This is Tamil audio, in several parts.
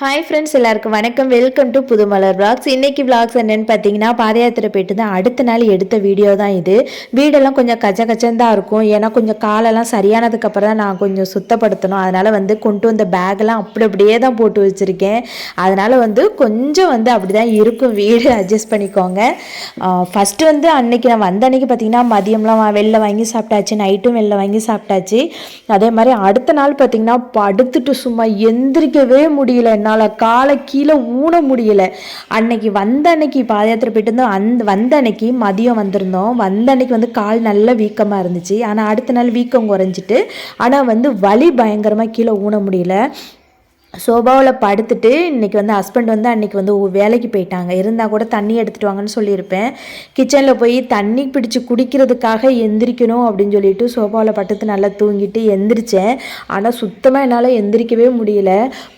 ஹாய் ஃப்ரெண்ட்ஸ் எல்லாருக்கும் வணக்கம். வெல்கம் டு புதுமலர் பிளாக்ஸ் இன்னைக்கு பிளாக்ஸ் என்னென்னு பார்த்தீங்கன்னா பாத யாத்திரை போயிட்டு தான் அடுத்த நாள் எடுத்த வீடியோ தான் இது. வீடெல்லாம் கொஞ்சம் கச்ச கச்சந்தான் தான் இருக்கும். ஏன்னா கொஞ்சம் காலெல்லாம் சரியானதுக்கப்புறம் தான் நான் கொஞ்சம் சுத்தப்படுத்தணும். அதனால் வந்து கொண்டு வந்த பேக்கெல்லாம் அப்படி அப்படியே தான் போட்டு வச்சுருக்கேன். அதனால் வந்து கொஞ்சம் வந்து அப்படி தான் இருக்கும். வீடு அட்ஜஸ்ட் பண்ணிக்கோங்க. ஃபஸ்ட்டு வந்து அன்னைக்கு நான் வந்த அன்னைக்கு பார்த்தீங்கன்னா மதியம்லாம் வெளில வாங்கி சாப்பிட்டாச்சு. நைட்டும் வெளில வாங்கி சாப்பிட்டாச்சு. அதே மாதிரி அடுத்த நாள் பார்த்தீங்கன்னா படுத்துட்டு சும்மா எந்திரிக்கவே முடியல. என்னால் காலை கீழே ஊன முடியல. அன்னைக்கு வந்த அன்னைக்கு பாதயாத்திரை போயிட்டு இருந்தோம் அந்த வந்த அன்னைக்கு மதியம் வந்திருந்தோம். வந்த அன்னைக்கு வந்து கால் நல்ல வீக்கமாக இருந்துச்சு. ஆனால் அடுத்த நாள் வீக்கம் குறைஞ்சிட்டு ஆனால் வந்து வலி பயங்கரமாக கீழே ஊன முடியல. சோபாவில் படுத்துட்டு இன்னைக்கு வந்து ஹஸ்பண்ட் வந்து அன்றைக்கி வந்து வேலைக்கு போயிட்டாங்க. இருந்தால் கூட தண்ணி எடுத்துகிட்டு வாங்கன்னு சொல்லியிருப்பேன். கிச்சனில் போய் தண்ணி பிடிச்சு குடிக்கிறதுக்காக எந்திரிக்கணும் அப்படின்னு சொல்லிட்டு சோபாவில் படுத்து நல்லா தூங்கிட்டு எந்திரிச்சேன். ஆனால் சுத்தமாக என்னால் எந்திரிக்கவே முடியல.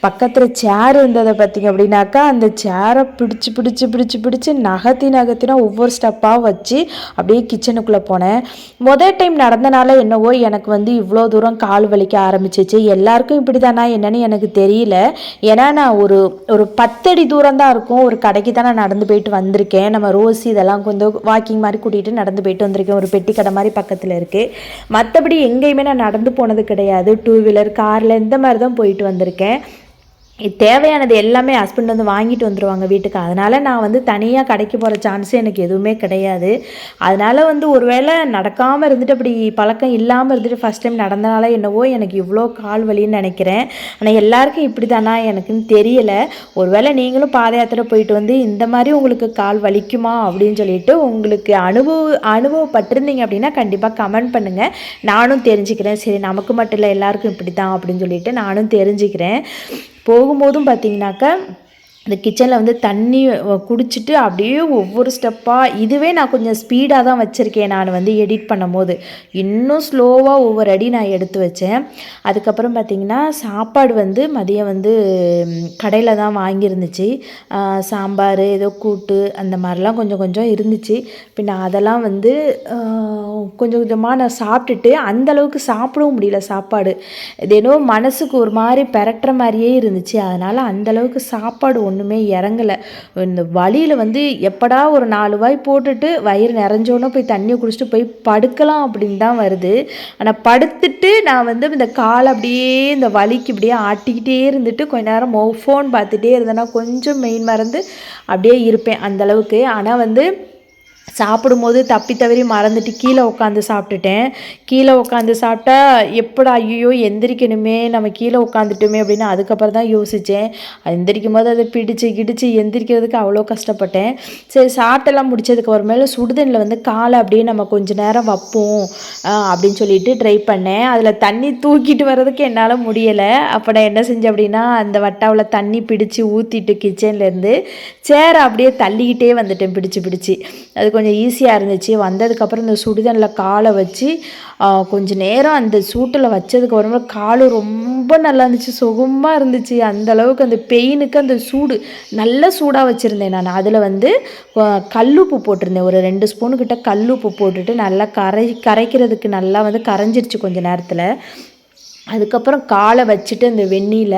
பக்கத்தில் சேர் இருந்ததை பார்த்தீங்க அப்படின்னாக்கா அந்த சேரை பிடிச்சி பிடிச்சி பிடிச்சி பிடிச்சு நகர்த்தி நகர்த்தினா ஒவ்வொரு ஸ்டெப்பாக வச்சு அப்படியே கிச்சனுக்குள்ளே போனேன். முதல் டைம் நடந்தனால என்னவோ எனக்கு வந்து இவ்வளோ தூரம் கால் வலிக்க ஆரம்பிச்சிச்சு. எல்லாருக்கும் இப்படி தானா என்னன்னு எனக்கு தெரியல. ஏன்னா நான் ஒரு ஒரு பத்தடி தூரம் தான் இருக்கும். ஒரு கடைக்கு தான் நான் நடந்து போயிட்டு வந்திருக்கேன். நம்ம ரோஸ் இதெல்லாம் கொஞ்சம் வாக்கிங் மாதிரி கூட்டிகிட்டு நடந்து போயிட்டு வந்திருக்கேன். ஒரு பெட்டி கடை மாதிரி பக்கத்தில் இருக்குது மற்றபடி எங்கேயுமே நான் நடந்து போனது கிடையாது. டூ வீலர் காரில் இந்த மாதிரி தான் போயிட்டு வந்திருக்கேன். தேவையானது எல்லாமே ஹஸ்பண்ட் வந்து வாங்கிட்டு வந்துடுவாங்க வீட்டுக்கு. அதனால் நான் வந்து தனியாக கடைக்கு போகிற சான்ஸே எனக்கு எதுவுமே கிடையாது. அதனால் வந்து ஒருவேளை நடக்காமல் இருந்துட்டு அப்படி பழக்கம் இல்லாமல் இருந்துட்டு ஃபஸ்ட் டைம் நடந்தனால என்னவோ எனக்கு இவ்வளோ கால் வலின்னு நினைக்கிறேன். ஆனால் எல்லாருக்கும் இப்படி தானா எனக்குன்னு ஒரு ஒருவேளை நீங்களும் பாத யாத்திரை போயிட்டு வந்து இந்த மாதிரி உங்களுக்கு கால் வலிக்குமா அப்படின்னு சொல்லிட்டு உங்களுக்கு அனுபவ அனுபவப்பட்டிருந்தீங்க அப்படின்னா கண்டிப்பாக கமெண்ட் பண்ணுங்கள் நானும் தெரிஞ்சுக்கிறேன். சரி நமக்கு மட்டும் இல்லை எல்லாருக்கும் இப்படி தான் அப்படின்னு சொல்லிட்டு நானும் தெரிஞ்சுக்கிறேன். போகும்போதும் பார்த்தீங்கன்னாக்கா இந்த கிச்சனில் வந்து தண்ணி குடிச்சிட்டு அப்படியே ஒவ்வொரு ஸ்டெப்பாக இதுவே நான் கொஞ்சம் ஸ்பீடாக தான் வச்சுருக்கேன் நான் வந்து எடிட் பண்ணும்போது. இன்னும் ஸ்லோவாக ஒவ்வொரு அடி நான் எடுத்து வச்சேன். அதுக்கப்புறம் பார்த்தீங்கன்னா சாப்பாடு வந்து மதியம் வந்து கடையில் தான் வாங்கியிருந்துச்சு. சாம்பார் ஏதோ கூட்டு அந்த மாதிரிலாம் கொஞ்சம் கொஞ்சம் இருந்துச்சு. பின்ன அதெல்லாம் வந்து கொஞ்சம் கொஞ்சமாக நான் சாப்பிட்டுட்டு அந்தளவுக்கு சாப்பிடவும் முடியல சாப்பாடு. இது ஏதோ மனசுக்கு ஒரு மாதிரி பெரட்டுற மாதிரியே இருந்துச்சு. அதனால் அந்த அளவுக்கு சாப்பாடு ஒன்றுமே இறங்கலை. இந்த வழியில் வந்து எப்படா ஒரு நாலு வாய் போட்டுட்டு வயிறு நிறைஞ்சோன்னே போய் தண்ணியை குடிச்சிட்டு போய் படுக்கலாம் அப்படின்னு தான் வருது. ஆனால் படுத்துட்டு நான் வந்து இந்த காலை அப்படியே இந்த வலிக்கு இப்படியே ஆட்டிக்கிட்டே இருந்துட்டு கொஞ்ச நேரம் ஃபோன் பார்த்துட்டே இருந்தேன்னா கொஞ்சம் மெயின் மறந்து அப்படியே இருப்பேன் அந்த அளவுக்கு. ஆனால் வந்து சாப்பிடும்போது தப்பி தவறி மறந்துட்டு கீழே உட்காந்து சாப்பிட்டுட்டேன். கீழே உட்காந்து சாப்பிட்டா எப்படா ஐயோ எந்திரிக்கணுமே நம்ம கீழே உட்காந்துட்டோமே அப்படின்னு அதுக்கப்புறம் தான் யோசித்தேன் எந்திரிக்கும் போது அதை பிடிச்சு கிடிச்சு எந்திரிக்கிறதுக்கு அவ்வளோ கஷ்டப்பட்டேன். சரி சாப்பிட்டெல்லாம் முடிச்சதுக்கு அப்புறமேல சுடுதண்ணில் வந்து காலை அப்படியே நம்ம கொஞ்ச நேரம் வைப்போம் அப்படின்னு சொல்லிட்டு ட்ரை பண்ணேன். அதில் தண்ணி தூக்கிட்டு வர்றதுக்கு என்னால் முடியலை. அப்போ நான் என்ன செஞ்சேன் அப்படின்னா அந்த வட்டாவில் தண்ணி பிடிச்சு ஊற்றிட்டு கிச்சன்லேருந்து சேரை அப்படியே தள்ளிக்கிட்டே வந்துட்டேன் பிடிச்சு பிடிச்சி. அது கொஞ்சம் ஈஸியாக இருந்துச்சு. வந்ததுக்கப்புறம் இந்த சுடுதண்ணில் காலை வச்சு கொஞ்சம் நேரம் அந்த சூட்டில் வச்சதுக்கு அப்புறமா கால் ரொம்ப நல்லா இருந்துச்சு. சுகமாக இருந்துச்சு. அந்த அளவுக்கு அந்த பெயினுக்கு அந்த சூடு நல்ல சூடாக வச்சுருந்தேன் நான். அதில் வந்து கல்லுப்பு போட்டிருந்தேன். ஒரு ரெண்டு ஸ்பூனுக்கிட்ட கல்லுப்பு போட்டுட்டு நல்லா கரை கரைக்கிறதுக்கு நல்லா வந்து கரைஞ்சிருச்சு கொஞ்ச நேரத்தில். அதுக்கப்புறம் காலை வச்சுட்டு அந்த வெந்நீல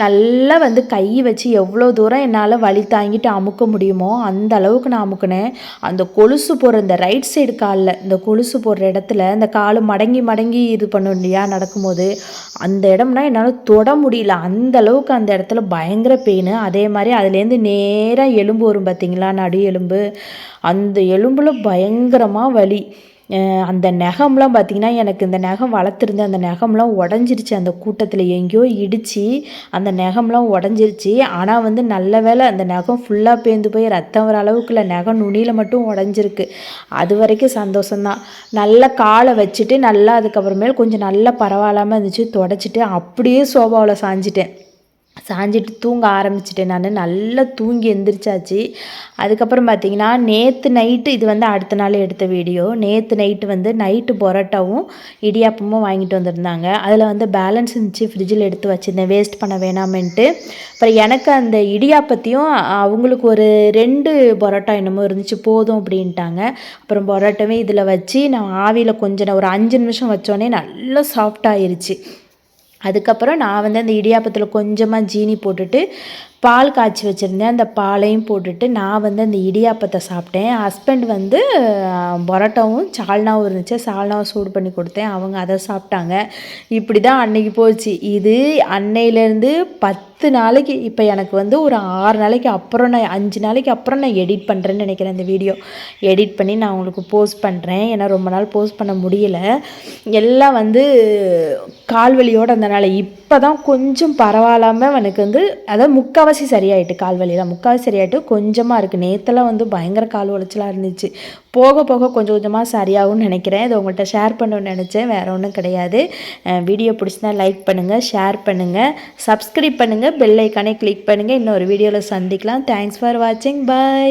நல்லா வந்து கை வச்சு எவ்வளோ தூரம் என்னால் வலி தாங்கிட்டு அமுக்க முடியுமோ அந்த அளவுக்கு நான் அமுக்கினேன். அந்த கொலுசு போடுற இந்த ரைட் சைடு காலில் இந்த கொலுசு போடுற இடத்துல இந்த கால் மடங்கி மடங்கி இது பண்ணும் இல்லையா நடக்கும்போது அந்த இடம்னா என்னால் தொட முடியல. அந்த அளவுக்கு அந்த இடத்துல பயங்கர பெயின் அதே மாதிரி அதுலேருந்து நேராக எலும்பு வரும் பார்த்தீங்களா நடு எலும்பு. அந்த எலும்பில் பயங்கரமாக வலி. அந்த நகம்லாம் பார்த்திங்கன்னா எனக்கு இந்த நகம் வளர்த்துருந்தேன் அந்த நகம்லாம் உடஞ்சிருச்சு. அந்த கூட்டத்தில் எங்கேயோ இடித்து அந்த நகம்லாம் உடஞ்சிருச்சு. ஆனால் வந்து நல்ல வேளை அந்த நகம் ஃபுல்லாக பேந்து போய் ரத்தம் வர அளவுக்குள்ள நகம் நுனியில் மட்டும் உடஞ்சிருக்கு. அது வரைக்கும் சந்தோஷம்தான். நல்லா காலை வச்சுட்டு நல்லா அதுக்கப்புறமேல் கொஞ்சம் நல்லா பரவாயில்லாமல் இருந்துச்சு. தொடச்சிட்டு அப்படியே சோபாவில் சாஞ்சிட்டேன். சாஞ்சிட்டு தூங்க ஆரம்பிச்சிட்டேன் நான். நல்லா தூங்கி எந்திரிச்சாச்சு. அதுக்கப்புறம் பார்த்தீங்கன்னா நேற்று நைட்டு இது வந்து அடுத்த நாள் எடுத்த வீடியோ நேற்று நைட்டு வந்து நைட்டு பரோட்டாவும் இடியாப்பமும் வாங்கிட்டு வந்திருந்தாங்க. அதில் வந்து பேலன்ஸ் இருந்துச்சு ஃப்ரிட்ஜில் எடுத்து வச்சுருந்தேன். வேஸ்ட் பண்ண வேணாமேன்ட்டு. அப்புறம் எனக்கு அந்த இடியாப்பத்தையும் அவங்களுக்கு ஒரு ரெண்டு பரோட்டா என்னமோ இருந்துச்சு போதும் அப்படின்ட்டாங்க. அப்புறம் பரோட்டாவே இதில் வச்சு நான் ஆவியில் கொஞ்சம் ஒரு அஞ்சு நிமிஷம் வச்சோடனே நல்லா சாஃப்டாகிருச்சு அதுக்கப்புறம் நான் வந்து அந்த இடியாப்பத்தில் கொஞ்சமாக ஜீனி போட்டுட்டு பால் காய்ச்சி வச்சுருந்தேன். அந்த பாலையும் போட்டுட்டு நான் வந்து அந்த இடியாப்பத்தை சாப்பிட்டேன். ஹஸ்பண்ட் வந்து பரோட்டாவும் சால்னாவும் இருந்துச்சு. சால்னாவும் சூடு பண்ணி கொடுத்தேன். அவங்க அதை சாப்பிட்டாங்க. இப்படி தான் அன்னைக்கு போச்சு. இது அன்னையிலேருந்து பத்து பத்து நாளைக்கு இப்போ எனக்கு வந்து ஒரு ஆறு நாளைக்கு அப்புறம் நான் அஞ்சு நாளைக்கு அப்புறம் நான் எடிட் பண்ணுறேன்னு நினைக்கிறேன் இந்த வீடியோ எடிட் பண்ணி நான் உங்களுக்கு போஸ்ட் பண்ணுறேன் ஏன்னா ரொம்ப நாள் போஸ்ட் பண்ண முடியல. எல்லாம் வந்து கால்வலியோடு இருந்தனால இப்போ தான் கொஞ்சம் பரவாயில்லாமல் எனக்கு வந்து அதாவது முக்கால்வாசி சரியாயிட்டு கால்வலியெல்லாம் முக்கால்வாசி சரியாயிட்டு கொஞ்சமாக இருக்குது நேற்றுலாம் வந்து பயங்கர கால் உளைச்சலாக இருந்துச்சு. போக போக கொஞ்சம் கொஞ்சமாக சரியாகும்னு நினைக்கிறேன். இதை உங்கள்கிட்ட ஷேர் பண்ணணும்னு நினச்சேன். வேறு ஒன்றும் கிடையாது. வீடியோ பிடிச்சிருந்தா லைக் பண்ணுங்கள் ஷேர் பண்ணுங்கள் சப்ஸ்கிரைப் பண்ணுங்கள் பெல் ஐக்கானே கிளிக் பண்ணுங்கள் இன்னொரு வீடியோவில் சந்திக்கலாம். தேங்க்ஸ் ஃபார் வாட்சிங் பை